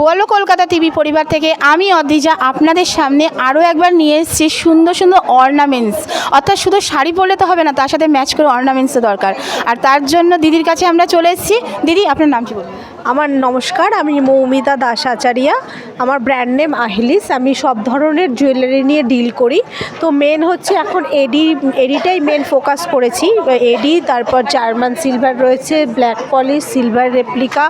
বলো, কলকাতা টিভি পরিবার থেকে আমি অদ্রিজা আপনাদের সামনে আরও একবার নিয়ে এসেছি সুন্দর সুন্দর অর্নামেন্টস অর্থাৎ শুধু শাড়ি পরলে তো হবে না, তার সাথে ম্যাচ করে অর্নামেন্টসও দরকার। আর তার জন্য দিদির কাছে আমরা চলে এসেছি। দিদি, আপনার নাম কি বলুন? আমার নমস্কার, আমি মৌমিতা দাস আচারিয়া। আমার ব্র্যান্ড নেম আহিলিস। আমি সব ধরনের জুয়েলারি নিয়ে ডিল করি। তো মেন হচ্ছে এখন এডি এডিটাই মেন ফোকাস করেছি। এডি তারপর জার্মান সিলভার রয়েছে black polish silver replica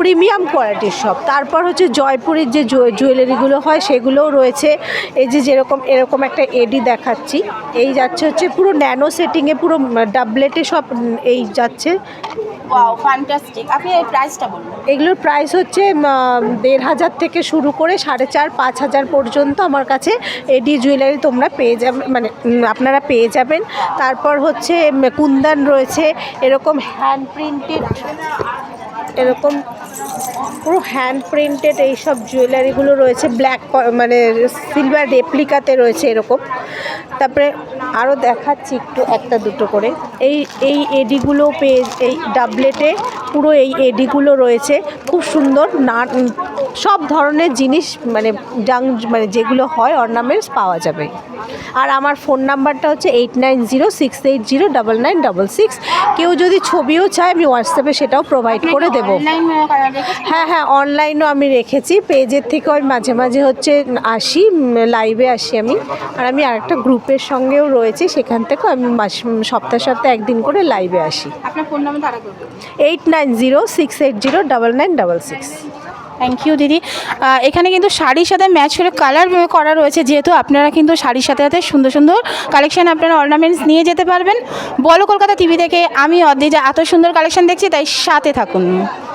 premium কোয়ালিটির সব তারপর হচ্ছে জয়পুরের যে জুয়েলারিগুলো হয়, সেগুলোও রয়েছে। এই যে যেরকম, এরকম একটা এডি দেখাচ্ছি। এই যাচ্ছে হচ্ছে পুরো ন্যানো সেটিংয়ে পুরো ডাবলেটে সব এই যাচ্ছে। আপনি প্রাইসটা বলুন। এগুলোর প্রাইস হচ্ছে দেড় হাজার থেকে শুরু করে সাড়ে চার, পাঁচ হাজার পর্যন্ত আমার কাছে এডি জুয়েলারি তোমরা পেয়ে যাবে মানে আপনারা পেয়ে যাবেন। তারপর হচ্ছে কুন্দান রয়েছে, এরকম হ্যান্ড প্রিন্টেড এরকম পুরো হ্যান্ড প্রিন্টেড এইসব জুয়েলারিগুলো রয়েছে ব্ল্যাক মানে সিলভার রেপ্লিকাতে রয়েছে এরকম। তারপরে আরও দেখাচ্ছি একটু একটা দুটো করে। এই এই এডিগুলো পেয়ে, এই ডাবলেটে পুরো এই এডিগুলো রয়েছে। খুব সুন্দর, না সব ধরনের জিনিস মানে ডাং মানে যেগুলো হয় অর্নামেন্টস পাওয়া যাবে। আর আমার ফোন নাম্বারটা হচ্ছে eight nine zero six eight zero double nine double six কেউ যদি ছবিও চায় আমি হোয়াটসঅ্যাপে সেটাও প্রোভাইড করে দেবো। হ্যাঁ হ্যাঁ অনলাইনও আমি রেখেছি। পেজের থেকেও আমি মাঝে মাঝে হচ্ছে আসি লাইভে আসি আমি। আর আমি আরেকটা গ্রুপের সঙ্গেও রয়েছি সেখান থেকেও আমি মাস সপ্তাহে সপ্তাহে একদিন করে লাইভে আসি। আপনার phone number eight nine zero six eight zero double nine double six thank you দিদি। এখানে কিন্তু শাড়ির সাথে ম্যাচ করে কালার করা রয়েছে, যেহেতু আপনারা কিন্তু শাড়ির সাথে সাথে সুন্দর সুন্দর কালেকশান আপনারা অর্নামেন্টস নিয়ে যেতে পারবেন। বলো কলকাতা টিভি থেকে, আমি অদ্রিজা, এত সুন্দর কালেকশান দেখছি, তাই সাথে থাকুন।